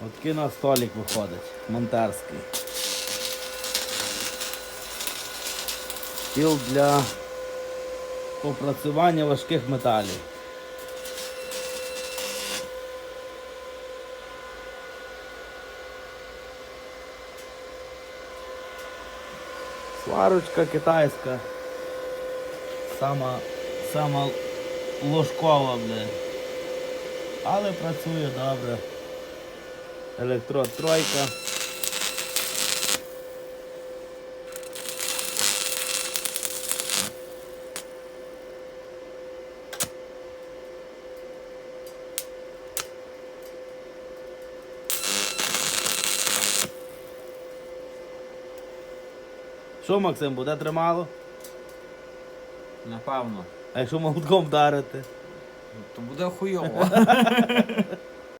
Такий на столик виходить, монтерський. Стіл для попрацювання важких металів. Сварочка китайська. Сама, сама ложкова, бля. Але працює добре. Електрод тройка. Що, Максим, буде тримало? Напевно. А якщо молотком вдарити? То буде хуйово.